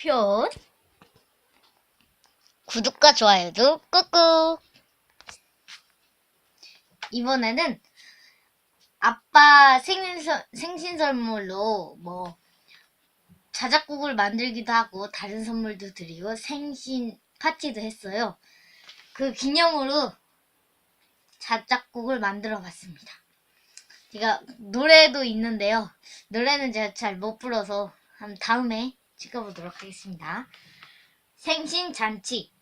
편. 구독과 좋아요도 꾹꾹. 이번에는 아빠 생신, 선- 생신 선물로 뭐 자작곡을 만들기도 하고 다른 선물도 드리고 생신 파티도 했어요. 그 기념으로 자작곡을 만들어 봤습니다. 제가 노래도 있는데요. 노래는 제가 잘 못 불러서 한 다음에 찍어보도록 하겠습니다. 생신 잔치.